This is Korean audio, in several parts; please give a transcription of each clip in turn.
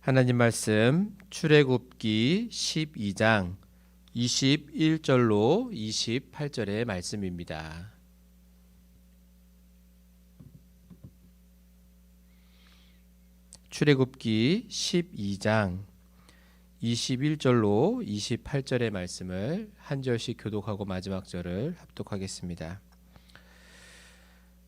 하나님 말씀 출애굽기 12장 21절로 28절의 말씀입니다. 출애굽기 12장 21절로 28절의 말씀을 한 절씩 교독하고 마지막 절을 합독하겠습니다.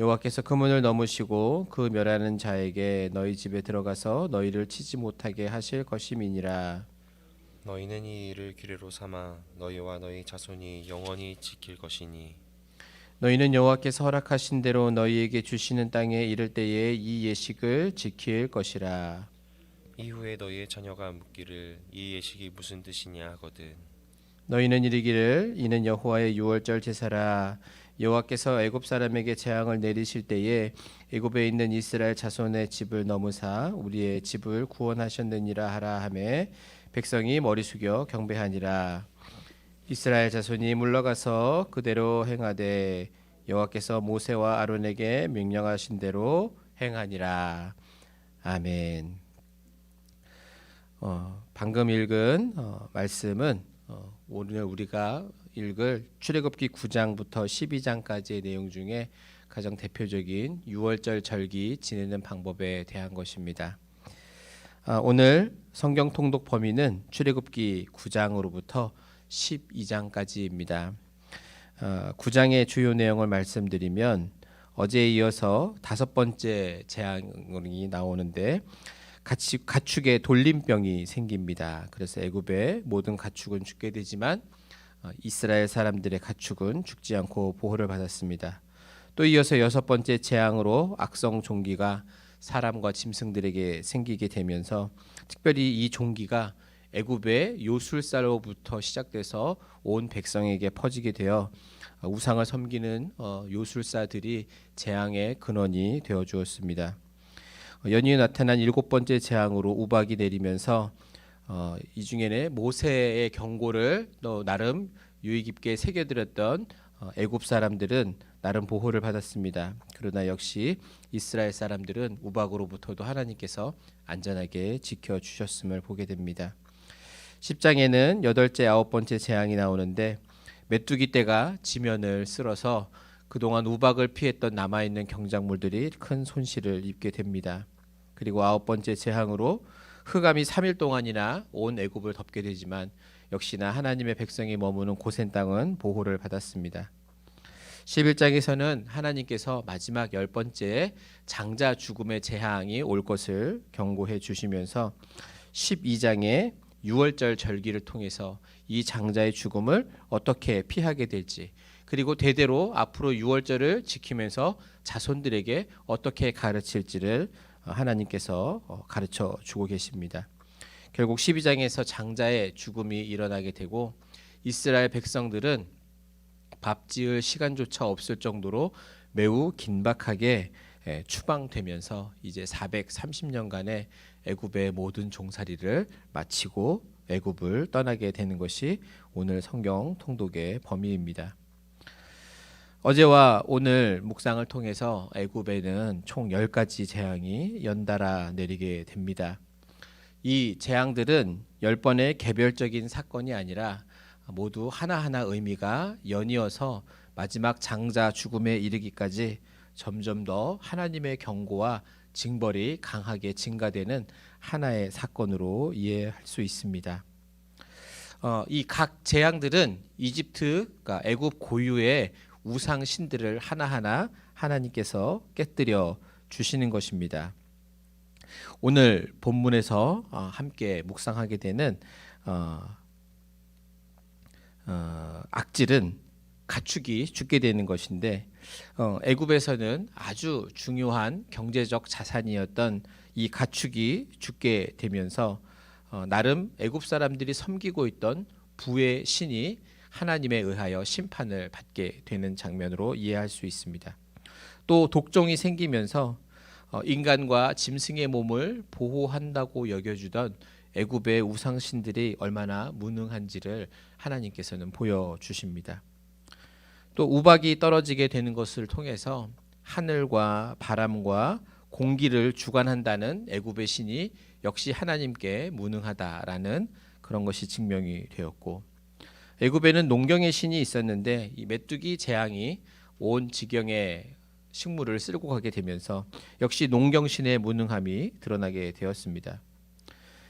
여호와께서 그 문을 넘으시고 그 멸하는 자에게 너희 집에 들어가서 너희를 치지 못하게 하실 것임이니라. 너희는 이 일을 규례로 삼아 너희와 너희 자손이 영원히 지킬 것이니 너희는 여호와께서 허락하신 대로 너희에게 주시는 땅에 이를 때에 이 예식을 지킬 것이라. 이후에 너희의 자녀가 묻기를 이 예식이 무슨 뜻이냐 하거든 너희는 이르기를 이는 여호와의 유월절 제사라 여호와께서 애굽 사람에게 재앙을 내리실 때에 애굽에 있는 이스라엘 자손의 집을 넘으사 우리의 집을 구원하셨느니라 하라 하매 백성이 머리 숙여 경배하니라 이스라엘 자손이 물러가서 그대로 행하되 여호와께서 모세와 아론에게 명령하신 대로 행하니라 아멘. 어, 방금 읽은 어, 말씀은 어, 오늘 우리가 읽을 출애굽기 9장부터 12장까지의 내용 중에 가장 대표적인 6월절 절기 지내는 방법에 대한 것입니다. 아, 오늘 성경 통독 범위는 출애굽기 9장으로부터 12장까지입니다. 아, 9장의 주요 내용을 말씀드리면 어제에 이어서 다섯 번째 재앙이 나오는데 가축, 가축에 돌림병이 생깁니다. 그래서 애굽의 모든 가축은 죽게 되지만 어, 이스라엘 사람들의 가축은 죽지 않고 보호를 받았습니다. 또 이어서 여섯 번째 재앙으로 악성 종기가 사람과 짐승들에게 생기게 되면서 특별히 이 종기가 애굽의 요술사로부터 시작돼서 온 백성에게 퍼지게 되어 어, 우상을 섬기는 어, 요술사들이 재앙의 근원이 되어 주었습니다. 어, 연이에 나타난 일곱 번째 재앙으로 우박이 내리면서 어, 이 중에는 모세의 경고를 또 나름 유의 깊게 새겨들었던 어, 애굽 사람들은 나름 보호를 받았습니다. 그러나 역시 이스라엘 사람들은 우박으로부터도 하나님께서 안전하게 지켜 주셨음을 보게 됩니다. 10장에는 여덟째 아홉 번째 재앙이 나오는데 메뚜기 떼가 지면을 쓸어서 그동안 우박을 피했던 남아 있는 경작물들이 큰 손실을 입게 됩니다. 그리고 아홉 번째 재앙으로 흑암이 3일 동안이나 온 애굽을 덮게 되지만 역시나 하나님의 백성이 머무는 고센 땅은 보호를 받았습니다. 11장에서는 하나님께서 마지막 열 번째 장자 죽음의 재앙이 올 것을 경고해 주시면서 12장에 6월절 절기를 통해서 이 장자의 죽음을 어떻게 피하게 될지 그리고 대대로 앞으로 6월절을 지키면서 자손들에게 어떻게 가르칠지를 하나님께서 어, 가르쳐 주고 계십니다. 결국 12장에서 장자의 죽음이 일어나게 되고 이스라엘 백성들은 밥 지을 시간조차 없을 정도로 매우 긴박하게 예, 추방되면서 이제 430년간의 애굽의 모든 종살이를 마치고 애굽을 떠나게 되는 것이 오늘 성경 통독의 범위입니다. 어제와 오늘 묵상을 통해서 애굽에는 총 10가지 재앙이 연달아 내리게 됩니다. 이 재앙들은 10번의 개별적인 사건이 아니라 모두 하나하나 의미가 연이어서 마지막 장자 죽음에 이르기까지 점점 더 하나님의 경고와 징벌이 강하게 증가되는 하나의 사건으로 이해할 수 있습니다. 어, 이각 재앙들은 이집트, 그러니까 애굽 고유의 우상 신들을 하나하나 하나님께서 깨뜨려 주시는 것입니다. 오늘 본문에서 어, 함께 묵상하게 되는 어, 어, 악질은 가축이 죽게 되는 것인데 어, 애굽에서는 아주 중요한 경제적 자산이었던 이 가축이 죽게 되면서 어, 나름 애굽 사람들이 섬기고 있던 부의 신이 하나님에 의하여 심판을 받게 되는 장면으로 이해할 수 있습니다. 또 독종이 생기면서 어, 인간과 짐승의 몸을 보호한다고 여겨주던 애굽의 우상신들이 얼마나 무능한지를 하나님께서는 보여주십니다. 또 우박이 떨어지게 되는 것을 통해서 하늘과 바람과 공기를 주관한다는 애굽의 신이 역시 하나님께 무능하다라는 그런 것이 증명이 되었고 애굽에는 농경의 신이 있었는데 이 메뚜기 재앙이 온 지경의 식물을 쓸고 가게 되면서 역시 농경신의 무능함이 드러나게 되었습니다.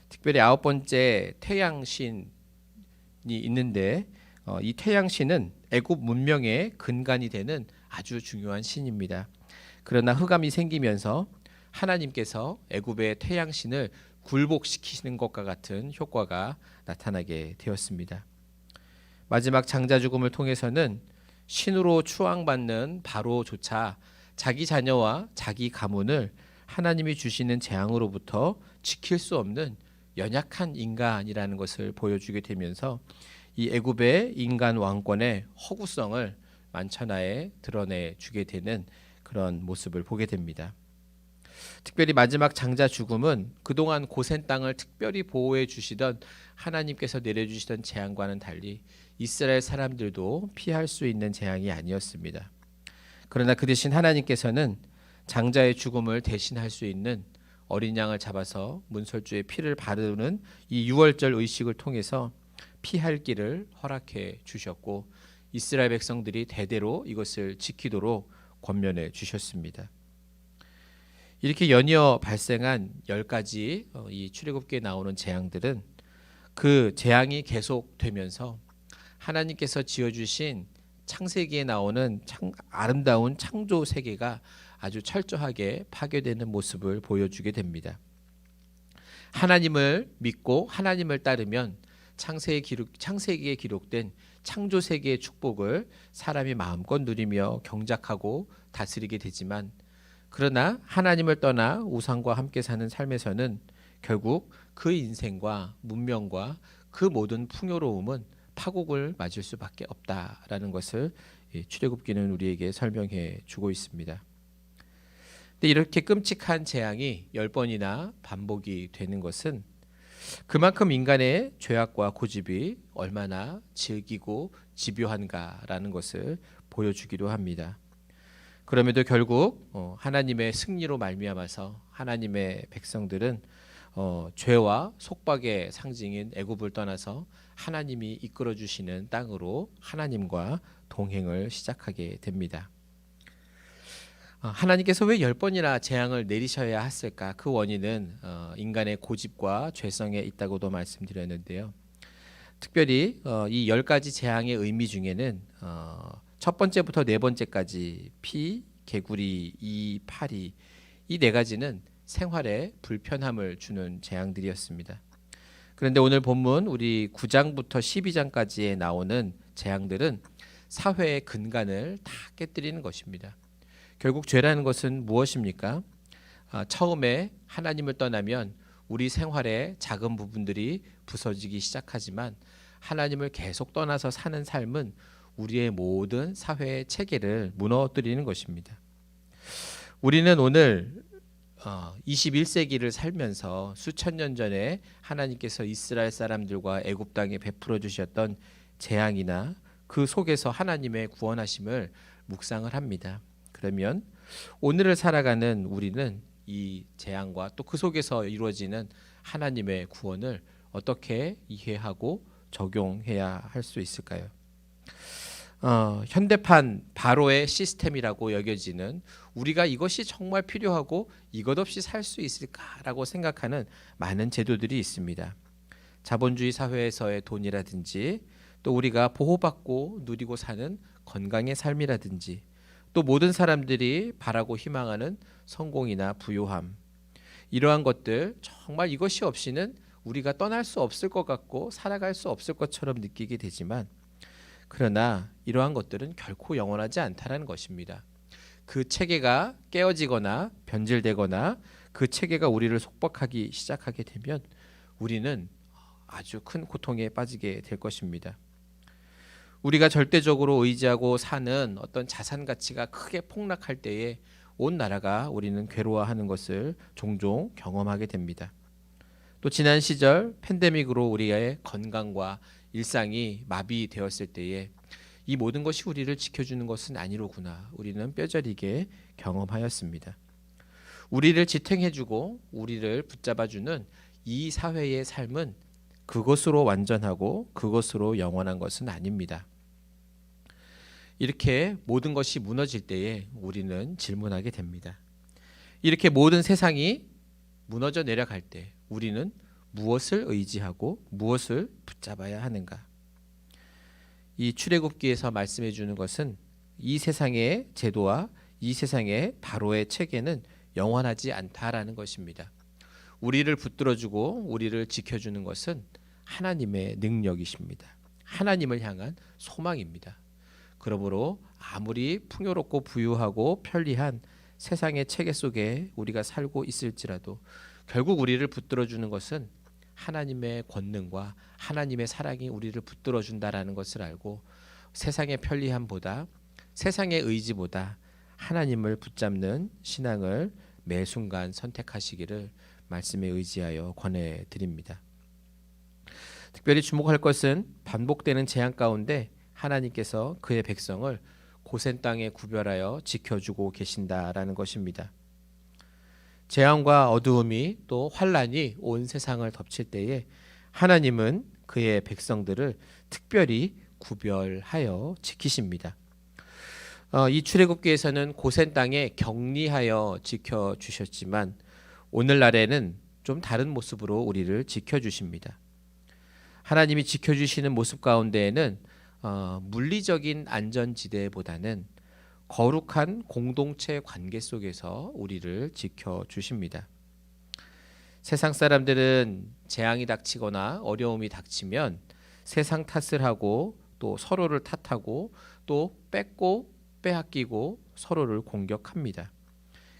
특별히 아홉 번째 태양신이 있는데 어, 이 태양신은 애굽 문명의 근간이 되는 아주 중요한 신입니다. 그러나 흑암이 생기면서 하나님께서 애굽의 태양신을 굴복시키시는 것과 같은 효과가 나타나게 되었습니다. 마지막 장자 죽음을 통해서는 신으로 추앙받는 바로조차 자기 자녀와 자기 가문을 하나님이 주시는 재앙으로부터 지킬 수 없는 연약한 인간이라는 것을 보여주게 되면서 이 애굽의 인간 왕권의 허구성을 만천하에 드러내 주게 되는 그런 모습을 보게 됩니다. 특별히 마지막 장자 죽음은 그동안 고센 땅을 특별히 보호해 주시던 하나님께서 내려주시던 재앙과는 달리 이스라엘 사람들도 피할 수 있는 재앙이 아니었습니다. 그러나 그 대신 하나님께서는 장자의 죽음을 대신할 수 있는 어린 양을 잡아서 문설주의 피를 바르는 이 유월절 의식을 통해서 피할 길을 허락해 주셨고 이스라엘 백성들이 대대로 이것을 지키도록 권면해 주셨습니다. 이렇게 연이어 발생한 열 가지 어, 이 출애굽기에 나오는 재앙들은 그 재앙이 계속되면서 하나님께서 지어주신 창세기에 나오는 창, 아름다운 창조 세계가 아주 철저하게 파괴되는 모습을 보여주게 됩니다. 하나님을 믿고 하나님을 따르면 창세에 기록, 창세기에 기록된 창조 세계의 축복을 사람이 마음껏 누리며 경작하고 다스리게 되지만 그러나 하나님을 떠나 우상과 함께 사는 삶에서는 결국 그 인생과 문명과 그 모든 풍요로움은 파국을 맞을 수밖에 없다라는 것을 이 출애굽기는 우리에게 설명해 주고 있습니다. 근데 이렇게 끔찍한 재앙이 열 번이나 반복이 되는 것은 그만큼 인간의 죄악과 고집이 얼마나 질기고 집요한가라는 것을 보여주기도 합니다. 그럼에도 결국 어, 하나님의 승리로 말미암아서 하나님의 백성들은 어, 죄와 속박의 상징인 애굽을 떠나서 하나님이 이끌어 주시는 땅으로 하나님과 동행을 시작하게 됩니다. 어, 하나님께서 왜 열 번이나 재앙을 내리셔야 했을까? 그 원인은 어, 인간의 고집과 죄성에 있다고도 말씀드렸는데요. 특별히 어, 이열 가지 재앙의 의미 중에는 어, 첫 번째부터 네 번째까지 피, 개구리, 이, 파리 이 네 가지는 생활에 불편함을 주는 재앙들이었습니다. 그런데 오늘 본문 우리 9장부터 12장까지에 나오는 재앙들은 사회의 근간을 다 깨뜨리는 것입니다. 결국 죄라는 것은 무엇입니까? 아, 처음에 하나님을 떠나면 우리 생활의 작은 부분들이 부서지기 시작하지만 하나님을 계속 떠나서 사는 삶은 우리의 모든 사회의 체계를 무너뜨리는 것입니다. 우리는 오늘 어, 21세기를 살면서 수천 년 전에 하나님께서 이스라엘 사람들과 애굽 땅에 베풀어 주셨던 재앙이나 그 속에서 하나님의 구원하심을 묵상을 합니다. 그러면 오늘을 살아가는 우리는 이 재앙과 또 그 속에서 이루어지는 하나님의 구원을 어떻게 이해하고 적용해야 할 수 있을까요? 어, 현대판 바로의 시스템이라고 여겨지는 우리가 이것이 정말 필요하고 이것 없이 살 수 있을까라고 생각하는 많은 제도들이 있습니다. 자본주의 사회에서의 돈이라든지 또 우리가 보호받고 누리고 사는 건강의 삶이라든지 또 모든 사람들이 바라고 희망하는 성공이나 부요함 이러한 것들 정말 이것이 없이는 우리가 떠날 수 없을 것 같고 살아갈 수 없을 것처럼 느끼게 되지만 그러나 이러한 것들은 결코 영원하지 않다라는 것입니다. 그 체계가 깨어지거나 변질되거나 그 체계가 우리를 속박하기 시작하게 되면 우리는 아주 큰 고통에 빠지게 될 것입니다. 우리가 절대적으로 의지하고 사는 어떤 자산 가치가 크게 폭락할 때에 온 나라가 우리는 괴로워하는 것을 종종 경험하게 됩니다. 또 지난 시절 팬데믹으로 우리의 건강과 일상이 마비되었을 때에 이 모든 것이 우리를 지켜주는 것은 아니로구나. 우리는 뼈저리게 경험하였습니다. 우리를 지탱해주고 우리를 붙잡아주는 이 사회의 삶은 그것으로 완전하고 그것으로 영원한 것은 아닙니다. 이렇게 모든 것이 무너질 때에 우리는 질문하게 됩니다. 이렇게 모든 세상이 무너져 내려갈 때 우리는 무엇을 의지하고 무엇을 붙잡아야 하는가? 이 출애굽기에서 말씀해 주는 것은 이 세상의 제도와 이 세상의 바로의 체계는 영원하지 않다라는 것입니다. 우리를 붙들어주고 우리를 지켜주는 것은 하나님의 능력이십니다. 하나님을 향한 소망입니다. 그러므로 아무리 풍요롭고 부유하고 편리한 세상의 체계 속에 우리가 살고 있을지라도 결국 우리를 붙들어 주는 것은 하나님의 권능과 하나님의 사랑이 우리를 붙들어 준다라는 것을 알고 세상의 편리함보다 세상의 의지보다 하나님을 붙잡는 신앙을 매 순간 선택하시기를 말씀에 의지하여 권해 드립니다. 특별히 주목할 것은 반복되는 재앙 가운데 하나님께서 그의 백성을 고센 땅에 구별하여 지켜주고 계신다라는 것입니다. 재앙과 어두움이 또 환란이 온 세상을 덮칠 때에 하나님은 그의 백성들을 특별히 구별하여 지키십니다. 어, 이 출애굽기에서는 고센 땅에 격리하여 지켜 주셨지만 오늘날에는 좀 다른 모습으로 우리를 지켜 주십니다. 하나님이 지켜 주시는 모습 가운데에는 어, 물리적인 안전지대보다는 거룩한 공동체 관계 속에서 우리를 지켜 주십니다. 세상 사람들은 재앙이 닥치거나 어려움이 닥치면 세상 탓을 하고 또 서로를 탓하고 또 뺏고 빼앗기고 서로를 공격합니다.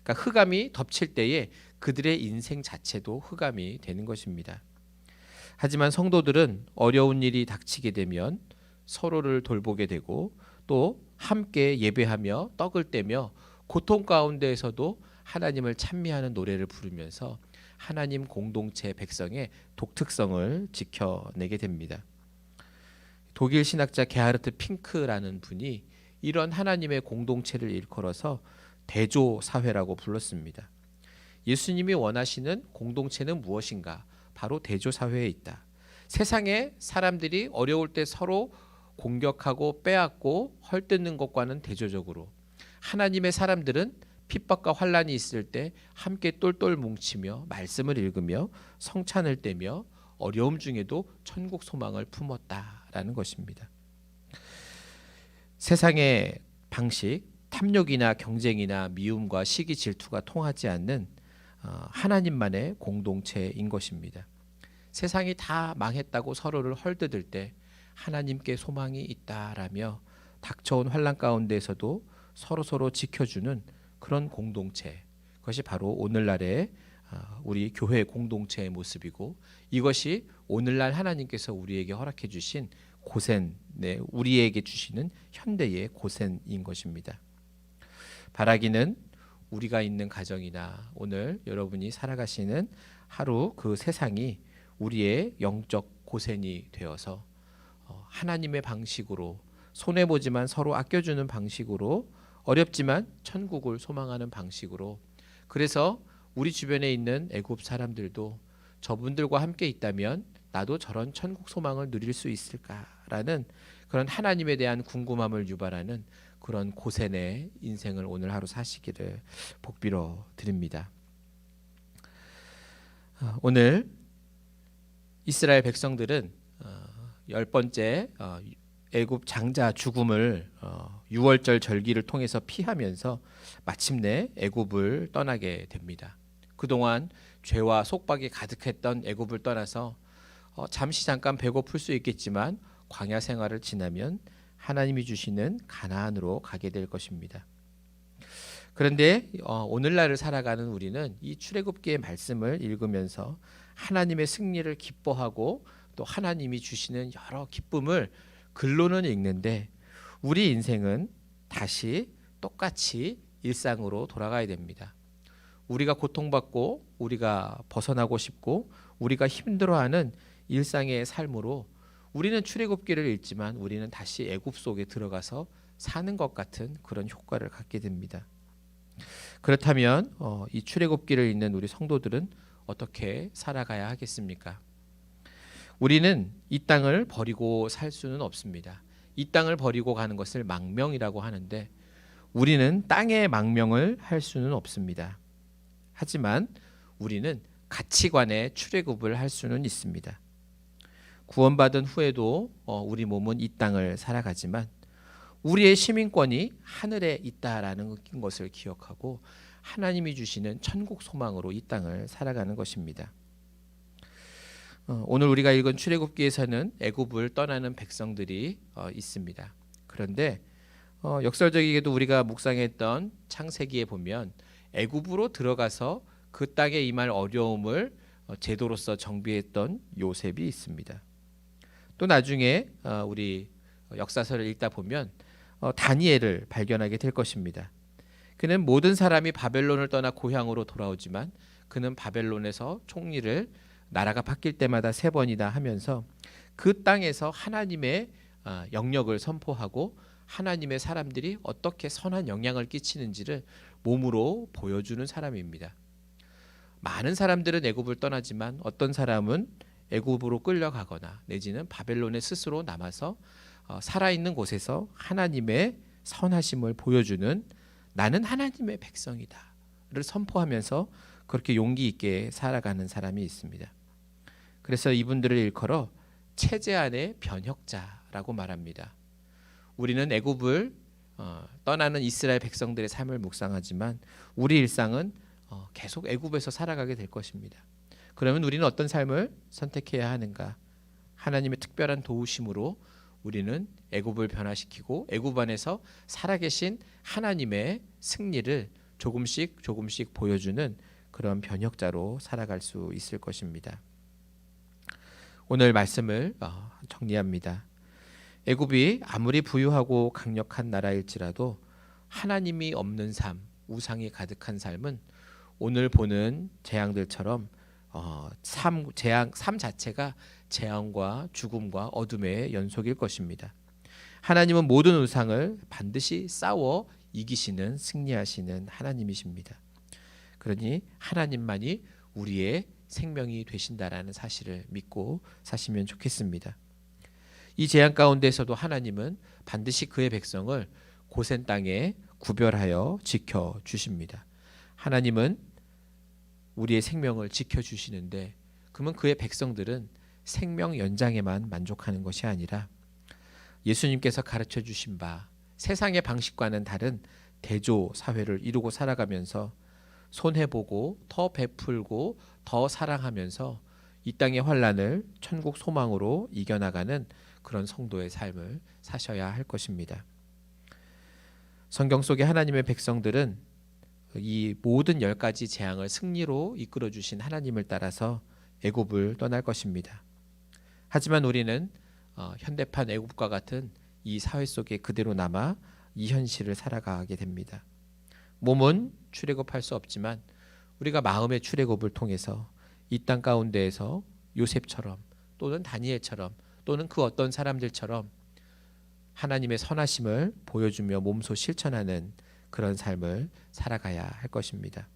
그러니까 흑암이 덮칠 때에 그들의 인생 자체도 흑암이 되는 것입니다. 하지만 성도들은 어려운 일이 닥치게 되면 서로를 돌보게 되고 또 함께 예배하며 떡을 떼며 고통 가운데에서도 하나님을 찬미하는 노래를 부르면서 하나님 공동체 백성의 독특성을 지켜내게 됩니다. 독일 신학자 게하르트 핑크라는 분이 이런 하나님의 공동체를 일컬어서 대조 사회라고 불렀습니다. 예수님이 원하시는 공동체는 무엇인가? 바로 대조 사회에 있다. 세상에 사람들이 어려울 때 서로 공격하고 빼앗고 헐뜯는 것과는 대조적으로 하나님의 사람들은 핍박과 환란이 있을 때 함께 똘똘 뭉치며 말씀을 읽으며 성찬을 떼며 어려움 중에도 천국 소망을 품었다라는 것입니다. 세상의 방식, 탐욕이나 경쟁이나 미움과 시기 질투가 통하지 않는 어, 하나님만의 공동체인 것입니다. 세상이 다 망했다고 서로를 헐뜯을 때 하나님께 소망이 있다라며 닥쳐온 환란 가운데에서도 서로 서로 지켜주는 그런 공동체. 그것이 바로 오늘날의 아, 우리 교회 공동체의 모습이고 이것이 오늘날 하나님께서 우리에게 허락해 주신 고센, 네, 우리에게 주시는 현대의 고센인 것입니다. 바라기는 우리가 있는 가정이나 오늘 여러분이 살아가시는 하루 그 세상이 우리의 영적 고센이 되어서 어, 하나님의 방식으로 손해 보지만 서로 아껴주는 방식으로 어렵지만 천국을 소망하는 방식으로 그래서 우리 주변에 있는 애굽 사람들도 저분들과 함께 있다면 나도 저런 천국 소망을 누릴 수 있을까라는 그런 하나님에 대한 궁금함을 유발하는 그런 고센의 인생을 오늘 하루 사시기를 복비러 드립니다. 어, 오늘 이스라엘 백성들은 어, 열 번째 어, 애굽 장자 죽음을 어, 6월절 절기를 통해서 피하면서 마침내 애굽을 떠나게 됩니다. 그동안 죄와 속박이 가득했던 애굽을 떠나서 어, 잠시 잠깐 배고플 수 있겠지만 광야 생활을 지나면 하나님이 주시는 가나안으로 가게 될 것입니다. 그런데 어, 오늘날을 살아가는 우리는 이 출애굽기의 말씀을 읽으면서 하나님의 승리를 기뻐하고 또 하나님이 주시는 여러 기쁨을 글로는 읽는데 우리 인생은 다시 똑같이 일상으로 돌아가야 됩니다. 우리가 고통받고 우리가 벗어나고 싶고 우리가 힘들어하는 일상의 삶으로 우리는 출애굽기를 읽지만 우리는 다시 애굽 속에 들어가서 사는 것 같은 그런 효과를 갖게 됩니다. 그렇다면 어, 이 출애굽기를 읽는 우리 성도들은 어떻게 살아가야 하겠습니까? 우리는 이 땅을 버리고 살 수는 없습니다. 이 땅을 버리고 가는 것을 망명이라고 하는데 우리는 땅의 망명을 할 수는 없습니다. 하지만 우리는 가치관의 출애굽을 할 수는 있습니다. 구원받은 후에도 어, 우리 몸은 이 땅을 살아가지만 우리의 시민권이 하늘에 있다라는 것을 기억하고 하나님이 주시는 천국 소망으로 이 땅을 살아가는 것입니다. 어, 오늘 우리가 읽은 출애굽기에서는 애굽을 떠나는 백성들이 어, 있습니다. 그런데 어, 역설적이게도 우리가 묵상했던 창세기에 보면 애굽으로 들어가서 그 땅에 임할 어려움을 어, 제도로서 정비했던 요셉이 있습니다. 또 나중에 어, 우리 역사서를 읽다 보면 어, 다니엘을 발견하게 될 것입니다. 그는 모든 사람이 바벨론을 떠나 고향으로 돌아오지만 그는 바벨론에서 총리를 나라가 바뀔 때마다 세 번이나 하면서 그 땅에서 하나님의 아, 영역을 선포하고 하나님의 사람들이 어떻게 선한 영향을 끼치는지를 몸으로 보여주는 사람입니다. 많은 사람들은 애굽을 떠나지만 어떤 사람은 애굽으로 끌려가거나 내지는 바벨론에 스스로 남아서 어, 살아있는 곳에서 하나님의 선하심을 보여주는 나는 하나님의 백성이다를 선포하면서 그렇게 용기 있게 살아가는 사람이 있습니다. 그래서 이분들을 일컬어 체제 안의 변혁자라고 말합니다. 우리는 애굽을 어, 떠나는 이스라엘 백성들의 삶을 묵상하지만 우리 일상은 어, 계속 애굽에서 살아가게 될 것입니다. 그러면 우리는 어떤 삶을 선택해야 하는가? 하나님의 특별한 도우심으로 우리는 애굽을 변화시키고 애굽 안에서 살아계신 하나님의 승리를 조금씩 조금씩 보여주는 그런 변혁자로 살아갈 수 있을 것입니다. 오늘 말씀을 어, 정리합니다. 애굽이 아무리 부유하고 강력한 나라일지라도 하나님이 없는 삶, 우상이 가득한 삶은 오늘 보는 재앙들처럼 어, 삶 재앙 삶 자체가 재앙과 죽음과 어둠의 연속일 것입니다. 하나님은 모든 우상을 반드시 싸워 이기시는 승리하시는 하나님이십니다. 그러니 하나님만이 우리의 생명이 되신다라는 사실을 믿고 사시면 좋겠습니다. 이 재앙 가운데서도 하나님은 반드시 그의 백성을 고센 땅에 구별하여 지켜 주십니다. 하나님은 우리의 생명을 지켜 주시는데 그러면 그의 백성들은 생명 연장에만 만족하는 것이 아니라 예수님께서 가르쳐 주신 바 세상의 방식과는 다른 대조 사회를 이루고 살아가면서 손해 보고 더 베풀고 더 사랑하면서 이 땅의 환란을 천국 소망으로 이겨나가는 그런 성도의 삶을 사셔야 할 것입니다. 성경 속의 하나님의 백성들은 이 모든 열 가지 재앙을 승리로 이끌어 주신 하나님을 따라서 애굽을 떠날 것입니다. 하지만 우리는 어, 현대판 애굽과 같은 이 사회 속에 그대로 남아 이 현실을 살아가게 됩니다. 몸은 출애굽할 수 없지만 우리가 마음의 출애굽을 통해서 이 땅 가운데에서 요셉처럼 또는 다니엘처럼 또는 그 어떤 사람들처럼 하나님의 선하심을 보여주며 몸소 실천하는 그런 삶을 살아가야 할 것입니다.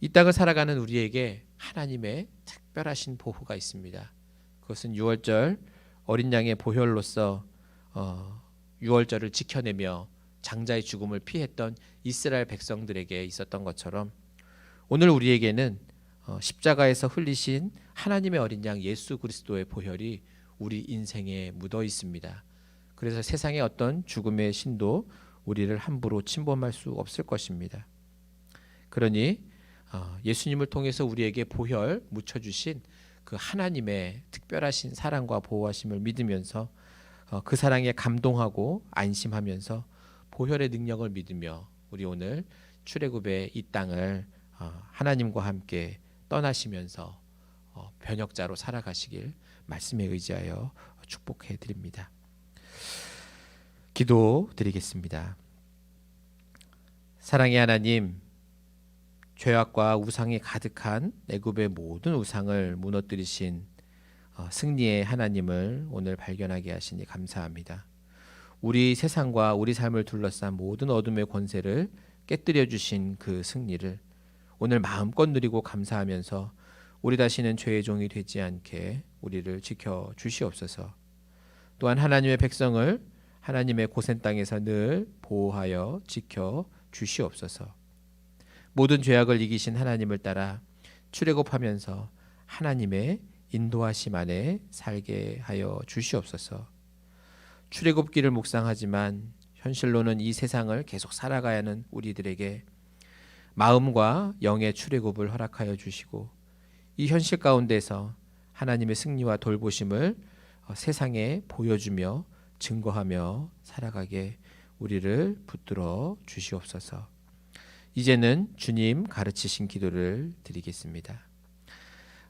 이 땅을 살아가는 우리에게 하나님의 특별하신 보호가 있습니다. 그것은 유월절 어린 양의 보혈로서 어, 유월절을 지켜내며 장자의 죽음을 피했던 이스라엘 백성들에게 있었던 것처럼 오늘 우리에게는 어, 십자가에서 흘리신 하나님의 어린 양 예수 그리스도의 보혈이 우리 인생에 묻어 있습니다. 그래서 세상의 어떤 죽음의 신도 우리를 함부로 침범할 수 없을 것입니다. 그러니 어, 예수님을 통해서 우리에게 보혈 묻혀 주신 그 하나님의 특별하신 사랑과 보호하심을 믿으면서 어, 그 사랑에 감동하고 안심하면서 보혈의 능력을 믿으며 우리 오늘 출애굽의 이 땅을 어, 하나님과 함께 떠나시면서 어, 변혁자로 살아가시길 말씀에 의지하여 축복해 드립니다. 기도 드리겠습니다. 사랑의 하나님, 죄악과 우상이 가득한 애굽의 모든 우상을 무너뜨리신 어, 승리의 하나님을 오늘 발견하게 하시니 감사합니다. 우리 세상과 우리 삶을 둘러싼 모든 어둠의 권세를 깨뜨려 주신 그 승리를 오늘 마음껏 누리고 감사하면서 우리 다시는 죄의 종이 되지 않게 우리를 지켜 주시옵소서. 또한 하나님의 백성을 하나님의 고센 땅에서 늘 보호하여 지켜 주시옵소서. 모든 죄악을 이기신 하나님을 따라 출애굽하면서 하나님의 인도하심 안에 살게 하여 주시옵소서. 출애굽기를 묵상하지만 현실로는 이 세상을 계속 살아가야 하는 우리들에게 마음과 영의 출애굽을 허락하여 주시고 이 현실 가운데서 하나님의 승리와 돌보심을 어, 세상에 보여주며 증거하며 살아가게 우리를 붙들어 주시옵소서. 이제는 주님 가르치신 기도를 드리겠습니다.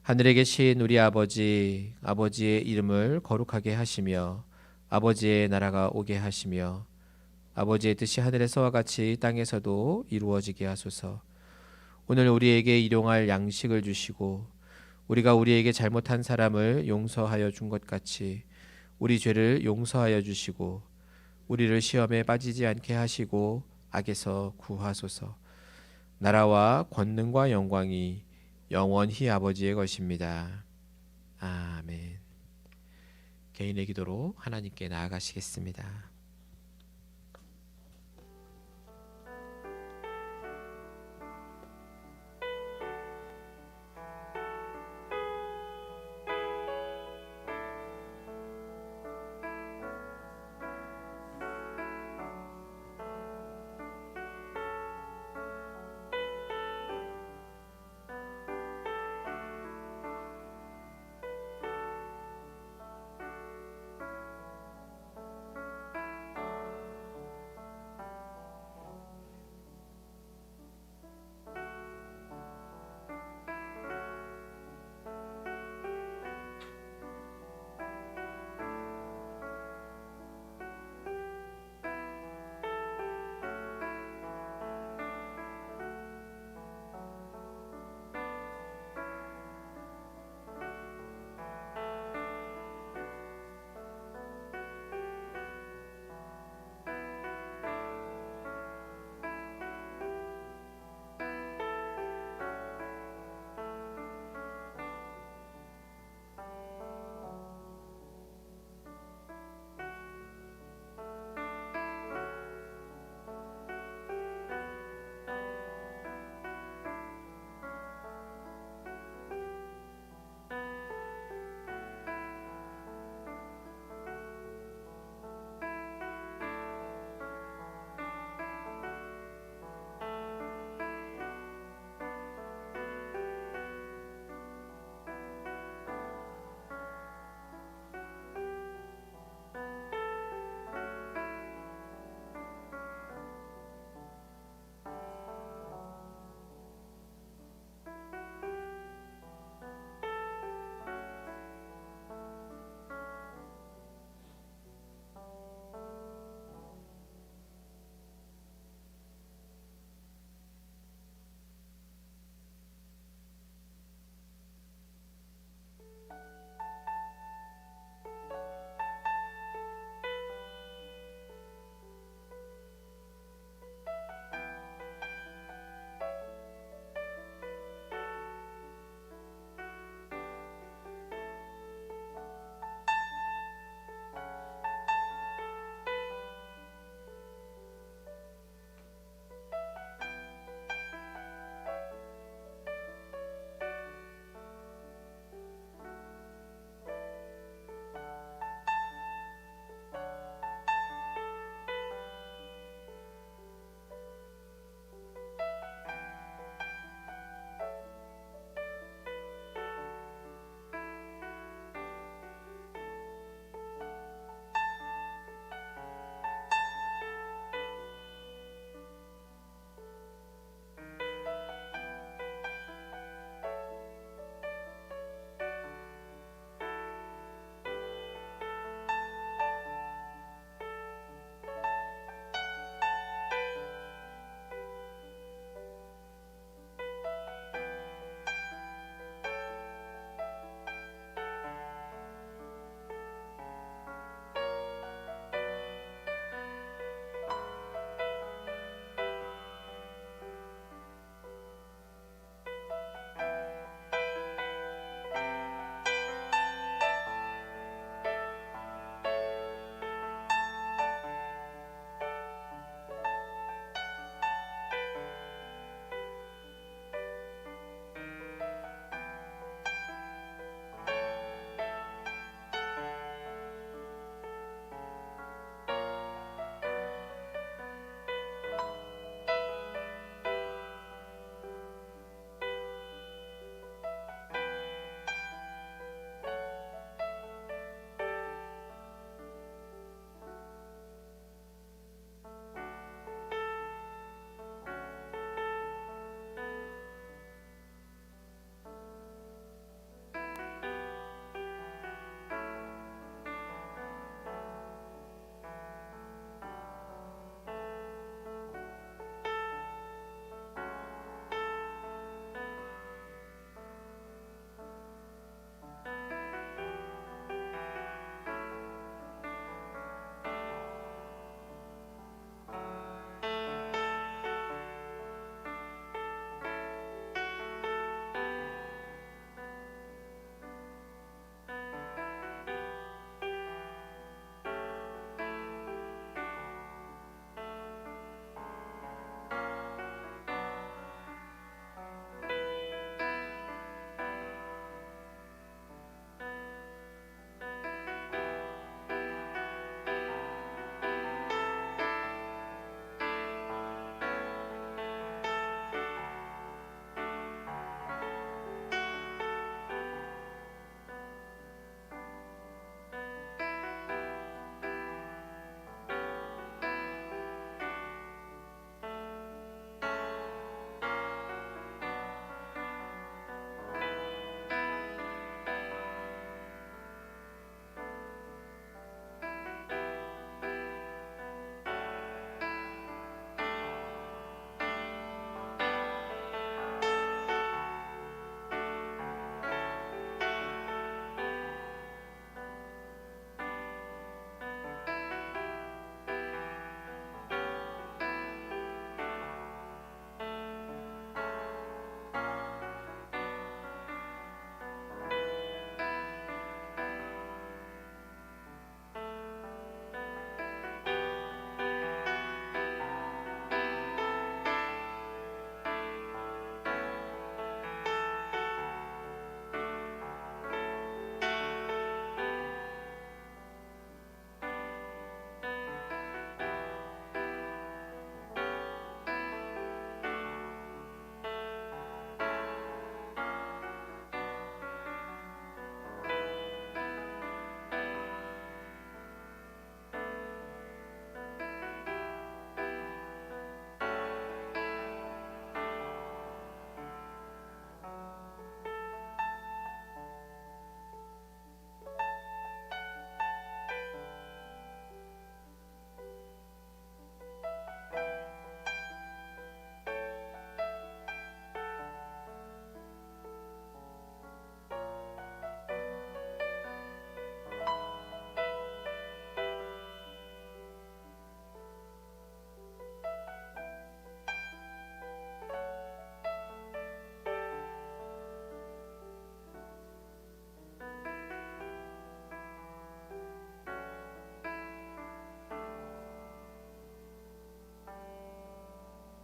하늘에 계신 우리 아버지, 아버지의 이름을 거룩하게 하시며 아버지의 나라가 오게 하시며 아버지의 뜻이 하늘에서와 같이 땅에서도 이루어지게 하소서. 오늘 우리에게 일용할 양식을 주시고 우리가 우리에게 잘못한 사람을 용서하여 준 것 같이 우리 죄를 용서하여 주시고 우리를 시험에 빠지지 않게 하시고 악에서 구하소서. 나라와 권능과 영광이 영원히 아버지의 것입니다. 아멘. 개인의 기도로 하나님께 나아가시겠습니다.